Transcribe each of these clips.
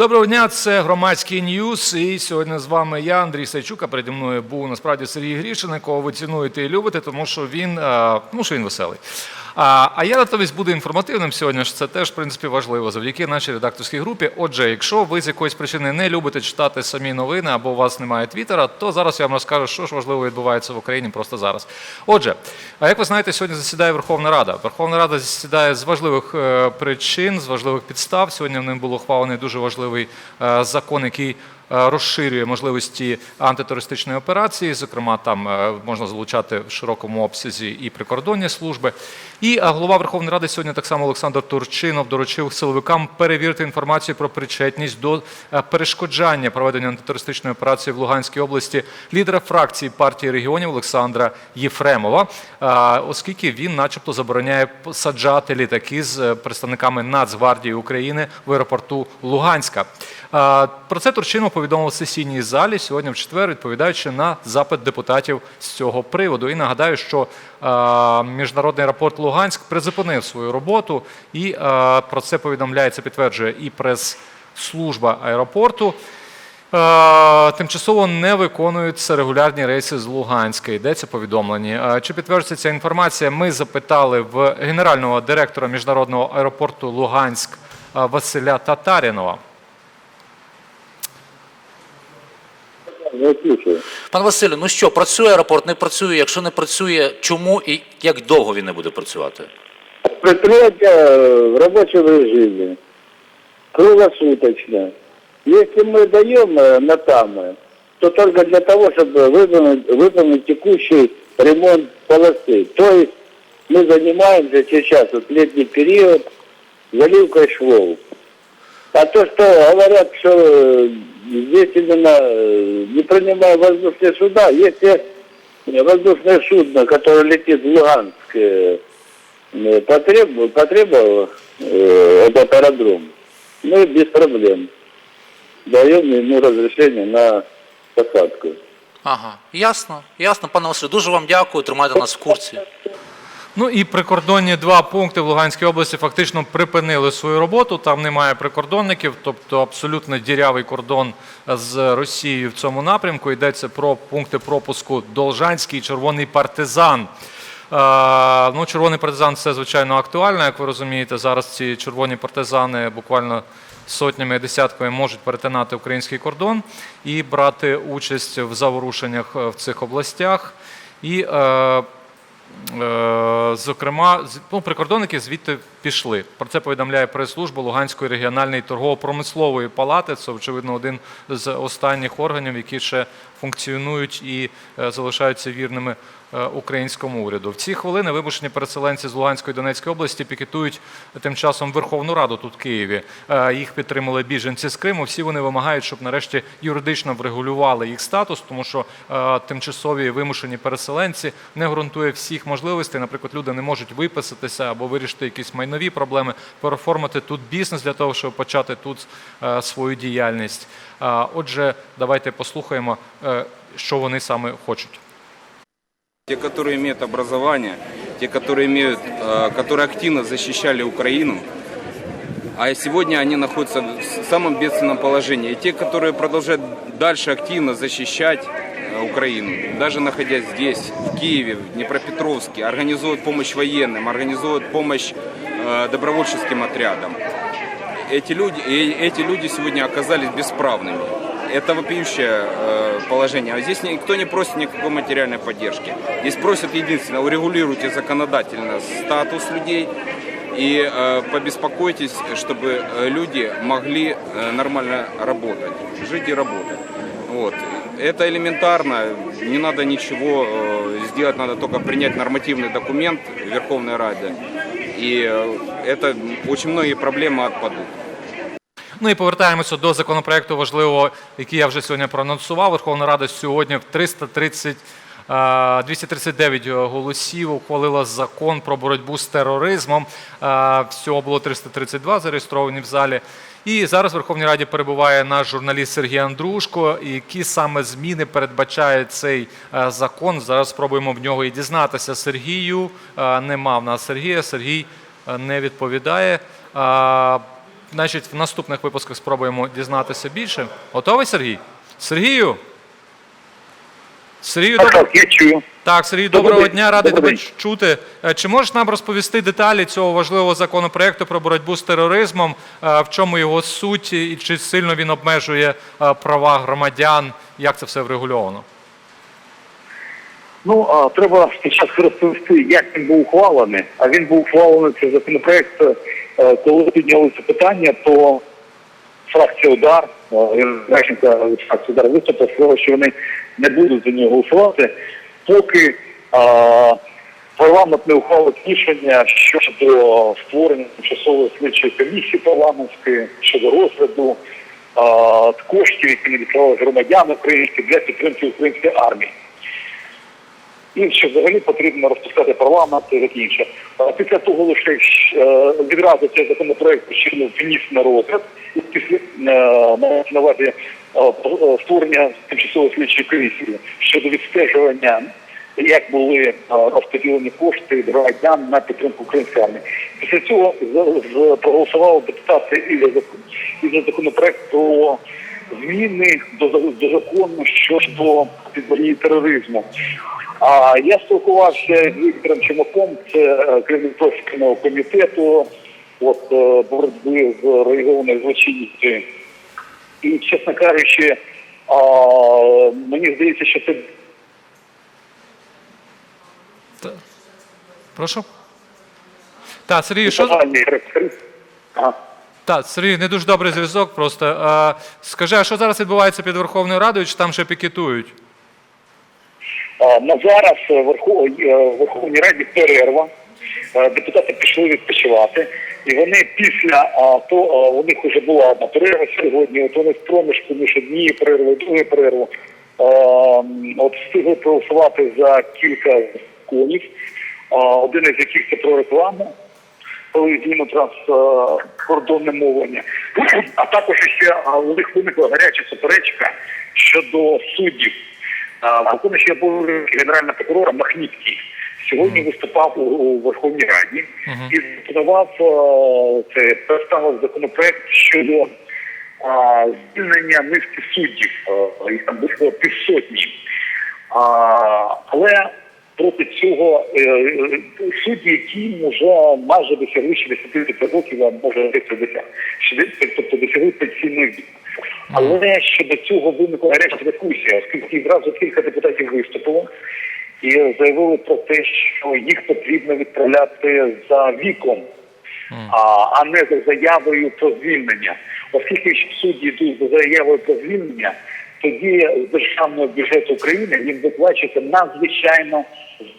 Доброго дня, це громадський ньюс. І сьогодні з вами я, Андрій Сайчук, а переді мною був насправді Сергій Грішин, якого ви цінуєте і любите, тому що він, е, тому що він веселий. А, я натомість буду інформативним сьогодні. ж Це теж в принципі важливо завдяки нашій редакторській групі. Отже, якщо ви з якоїсь причини не любите читати самі новини або у вас немає твіттера, то зараз я вам розкажу, що ж важливо відбувається в Україні просто зараз. Отже, а як ви знаєте, сьогодні засідає Верховна Рада. Верховна Рада засідає з важливих е, причин, з важливих підстав. Сьогодні в ним був ухвалений дуже важливий е, закон, який розширює можливості антитерористичної операції. Зокрема, там е, можна залучати в широкому обсязі і прикордонні служби. І е, голова Верховної Ради сьогодні так само Олександр Турчинов доручив силовикам перевірити інформацію про причетність до е, перешкоджання проведення антитерористичної операції в Луганській області лідера фракції партії регіонів Олександра Єфремова, е, оскільки він, начебто, забороняє посаджати літаки з е, представниками Нацгвардії України в аеропорту Луганська. Е, Про це Турчинов повідомив сесійній залі сьогодні в четвер, відповідаючи на запит депутатів з цього приводу. І нагадаю, що е, міжнародний аеропорт Луганськ призупинив свою роботу, і е, про це повідомляється, підтверджує і прес-служба аеропорту. Е, Тимчасово не виконуються регулярні рейси з Луганська. Йдеться повідомлені. Е, Чи підтверджується ця інформація? Ми запитали в генерального директора міжнародного аеропорту Луганськ Василя Татарінова. Я слушаю. Пан Василю, ну що, працює аеропорт, не працює? Якщо не працює, чому і як довго він не буде працювати? Предприятие в рабочем режиме, круглосуточно. Если мы даем э, на тамы, то только для того, чтобы выполнить, выполнить текущий ремонт полосы. То есть мы занимаемся сейчас, вот летний период, заливкой швов. А то, что говорят, что э, здесь именно э, не принимая воздушные суда, если воздушное судно, которое летит в Луганск, э, э, потребовал, потребовал э, этот аэродром, мы без проблем даем ему разрешение на посадку. Ага, ясно, ясно, пане Василю, дуже вам дякую, тримайте нас в курсі. Ну і прикордонні два пункти в Луганській області фактично припинили свою роботу. Там немає прикордонників, тобто абсолютно дірявий кордон з Росією в цьому напрямку. Йдеться про пункти пропуску Должанський Червоний партизан. Е, Ну, червоний партизан це звичайно актуально, як ви розумієте. Зараз ці червоні партизани буквально сотнями і десятками можуть перетинати український кордон і брати участь в заворушеннях е, в цих областях. І Е, Зокрема, з- ну, прикордонники звідти пішли. Про це повідомляє прес-служба Луганської регіональної торгово-промислової палати. Це, очевидно, один з останніх органів, які ще функціонують і е, залишаються вірними е, українському уряду. В ці хвилини вимушені переселенці з Луганської Донецької області пікетують тим часом Верховну Раду тут в Києві. Е, Їх підтримали біженці з Криму. Всі вони вимагають, щоб нарешті юридично врегулювали їх статус, тому що е, тимчасові вимушені переселенці не ґрунтує всіх можливостей. Наприклад, люди не можуть виписатися або вирішити якісь майнові проблеми, переформити тут бізнес для того, щоб почати тут е, свою діяльність. Е, Отже, давайте послухаємо, е, що вони саме хочуть. Те, которые имеют образование, те, которые, имеют, э, которые активно защищали Украину, а сегодня они находятся в самом бедственном положении. И те, которые продолжают дальше активно защищать э, Украину, даже находясь здесь, в Киеве, в Днепропетровске, организуют помощь военным, организуют помощь э, добровольческим отрядам. Эти люди, и эти люди сегодня оказались бесправными. Это вопиющее э, положение. А здесь никто не просит никакой материальной поддержки. Здесь просят единственное, урегулируйте законодательно статус людей и э, побеспокойтесь, чтобы э, люди могли э, нормально работать, жить и работать. Вот. Это элементарно, не надо ничего сделать, надо только принять нормативный документ Верховной Раде. И это очень многие проблемы отпадут. Ну і повертаємося до законопроекту важливого, який я вже сьогодні проанонсував. Верховна Рада сьогодні в 330 е, 239 голосів ухвалила закон про боротьбу з тероризмом. Е, Всього було 332 зареєстровані в залі. І зараз в Верховній Раді перебуває наш журналіст Сергій Андрушко. Які саме зміни передбачає цей е, закон? Зараз спробуємо в нього і дізнатися. Сергію е, нема в нас Сергія. Сергій е, не відповідає. Значить, в наступних випусках спробуємо дізнатися більше. Готовий, Сергій? Сергію? Сергію, Так, так, я чую. так, Сергій, Добрий доброго дня, радий тебе день. чути. Е, Чи можеш нам розповісти деталі цього важливого законопроекту про боротьбу з тероризмом? Е, В чому його суть і чи сильно він обмежує е, права громадян? Як це все врегульовано? Ну, а, треба спочатку розповісти, як він був ухвалений. А він був ухвалений цей законопроект, коли підняли це питання, то фракція удар, Реченка фракція удар виступила, сказала, що вони не будуть за нього голосувати, поки а, парламент не ухвалить рішення щодо створення тимчасової слідчої комісії парламентської щодо розгляду а, коштів, які надіслали громадян українські для підтримки української армії. І що взагалі потрібно розпускати парламент і таке інше. Після того лише е, відразу цей законопроект ще вніс на розгляд, і після е, мається на увазі е, створення тимчасової слідчої комісії щодо відстежування, як були розподілені кошти громадян на підтримку української армії. Після цього проголосували депутати і за законопроект про зміни до, до закону щодо підборні тероризму. А я спілкувався з Віктором Чумаком, це е, керівник профільного комітету от, е, боротьби з організованою злочинністю. І, чесно кажучи, а, мені здається, що це Прошу? Так, Сергій, що... Ага. Так, Сергій, не дуже добрий зв'язок просто. А, скажи, а що зараз відбувається під Верховною Радою, чи там ще пікетують? На зараз е, е, в Верховній Раді перерва. Е, Депутати пішли відпочивати, і вони після а, то у них вже була одна перерва сьогодні. От вони в проміжку між однією перервою, другою перервою а, от встигли проголосувати за кілька законів. Один із яких це про рекламу, коли знімуть транскордонне мовлення. А також ще у них виникла гаряча суперечка щодо суддів. А, Виконуючий обов'язки генерального прокурора Махніцький сьогодні виступав у, Верховній Раді і запропонував е, це представив законопроект щодо звільнення низки суддів. Е, Їх там було півсотні. Але проти цього е, е, судді, які вже майже досягли 65 років, а може 30, 60, тобто досягли пенсійних вік. Але щодо цього виникла гаряча дискусія, оскільки зразу кілька депутатів виступило і заявили про те, що їх потрібно відправляти за віком, а, а не за заявою про звільнення. Оскільки судді йдуть за заявою про звільнення, тоді з державного бюджету України їм виплачуються надзвичайно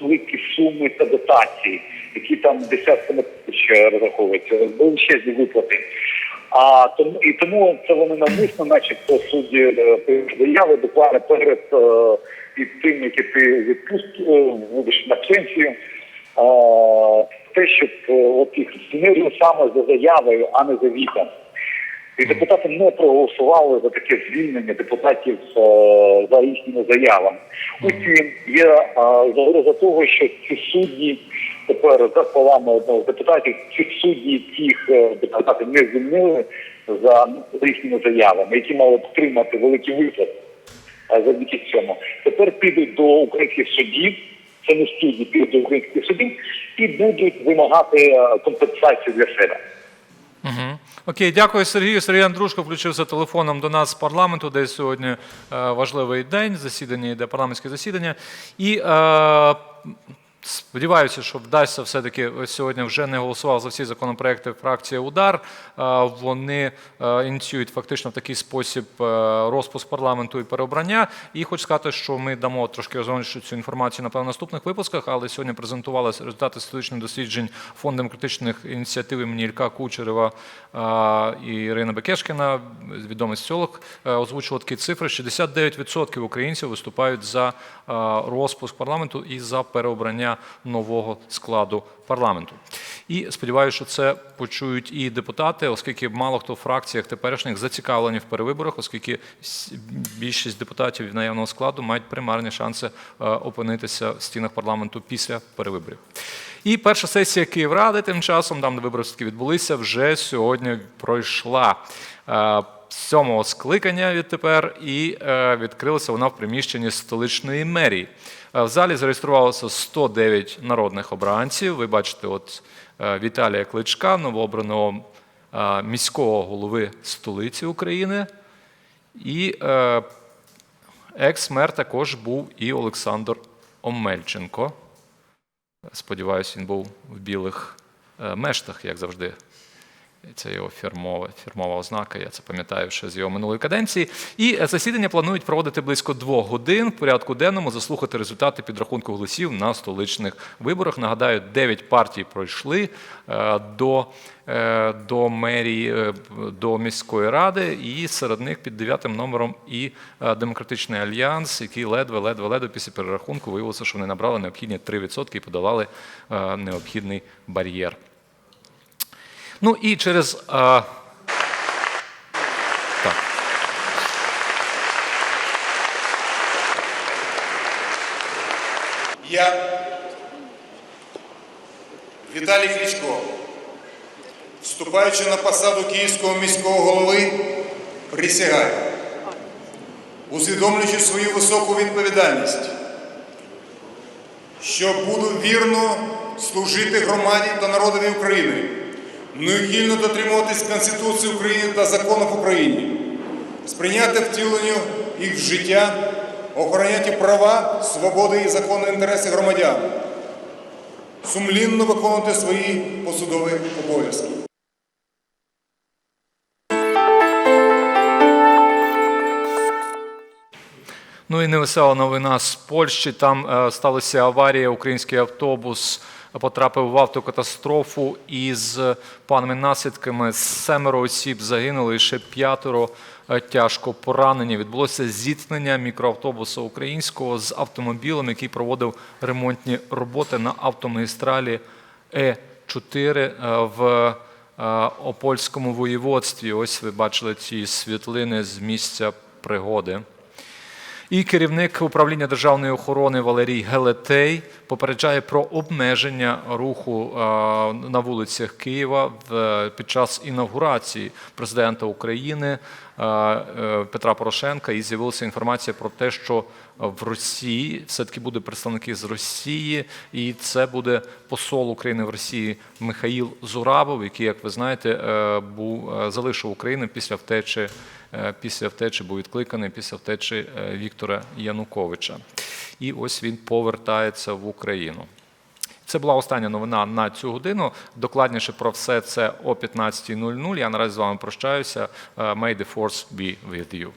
великі суми та дотації, які там десятками тисяч розраховуються, величезні виплати. А тому і тому це вони навмисно, начебто, судді е, заяви буквально перед е, під тим, як ти відпустку будеш на пенсію. Те, щоб е, от їх змірили саме за заявою, а не за віком. І депутати не проголосували за таке звільнення депутатів е, за їхніми заявами. Утім, є е, загроза того, що ці судді тепер за словами одного з депутатів, ці судді, яких е, депутати не звільнили за, їхніми заявами, які мали б отримати великі виплати завдяки цьому, тепер підуть до українських судів. Це не судді, підуть до українських судів і будуть вимагати компенсацію для себе. Угу. Окей, дякую Сергію. Сергій Андрушко включився телефоном до нас з парламенту, де сьогодні е, важливий день, засідання йде парламентське засідання. І е, сподіваюся, що вдасться все-таки сьогодні вже не голосував за всі законопроекти фракція Удар. Е, вони е, ініціюють фактично в такий спосіб е, розпуск парламенту і переобрання. І хочу сказати, що ми дамо трошки розгорнішу цю інформацію напевно в наступних випусках, але сьогодні презентували результати статистичних досліджень фонд демократичних ініціатив імені Ілька Кучерева і Ірина Бекешкіна, відомий соціолог, е, озвучували такі цифри. 69% українців виступають за розпуск парламенту і за переобрання нового складу парламенту. І сподіваюся, що це почують і депутати, оскільки мало хто в фракціях теперішніх зацікавлені в перевиборах, оскільки більшість депутатів наявного складу мають примарні шанси е, опинитися в стінах парламенту після перевиборів. І перша сесія Київради тим часом, там де вибори все-таки відбулися, вже сьогодні пройшла. Сьомого скликання відтепер і е, відкрилася вона в приміщенні столичної мерії. Е, В залі зареєструвалося 109 народних обранців. Ви бачите, от е, Віталія Кличка, новообраного міського голови столиці України. І екс-мер також був і Олександр Омельченко. Сподіваюсь, він був в білих мештах, як завжди. Це його фірмова, фірмова ознака, я це пам'ятаю ще з його минулої каденції. І е, засідання планують проводити близько двох годин в порядку денному, заслухати результати підрахунку голосів на столичних виборах. Нагадаю, дев'ять партій пройшли е, до, е, до мерії, до міської ради, і серед них під дев'ятим номером і Демократичний альянс, який ледве, ледве, ледве після перерахунку виявилося, що вони набрали необхідні 3% і подолали необхідний бар'єр. Ну і через. А... Так. Я, Віталій Кличко, вступаючи на посаду Київського міського голови, присягаю, усвідомлюючи свою високу відповідальність, що буду вірно служити громаді та народові України, неухильно дотримуватись Конституції України та законів України, сприйняти втіленню їх в життя, охороняти права, свободи і законні інтереси громадян, сумлінно виконувати свої посудові обов'язки. Ну і невесела новина з Польщі. Там е, сталася аварія. Український автобус потрапив в автокатастрофу із панами наслідками. Семеро осіб загинули, ще п'ятеро е, тяжко поранені. Відбулося зіткнення мікроавтобуса українського з автомобілем, який проводив ремонтні роботи на автомагістралі Е4 е, в е, Опольському воєводстві. Ось ви бачили ці світлини з місця пригоди. І керівник управління державної охорони Валерій Гелетей попереджає про обмеження руху е, на вулицях Києва під час інавгурації президента України Петра Порошенка. І з'явилася інформація про те, що в Росії все-таки буде представники з Росії, і це буде посол України в Росії Михаїл Зурабов, який, як ви знаєте, е, був е, залишив Україну після втечі е, після втечі був відкликаний після втечі е, Віктора Януковича. І ось він повертається в Україну. Це була остання новина на цю годину. Докладніше про все це о 15.00. Я наразі з вами прощаюся. Е, May the force be with you.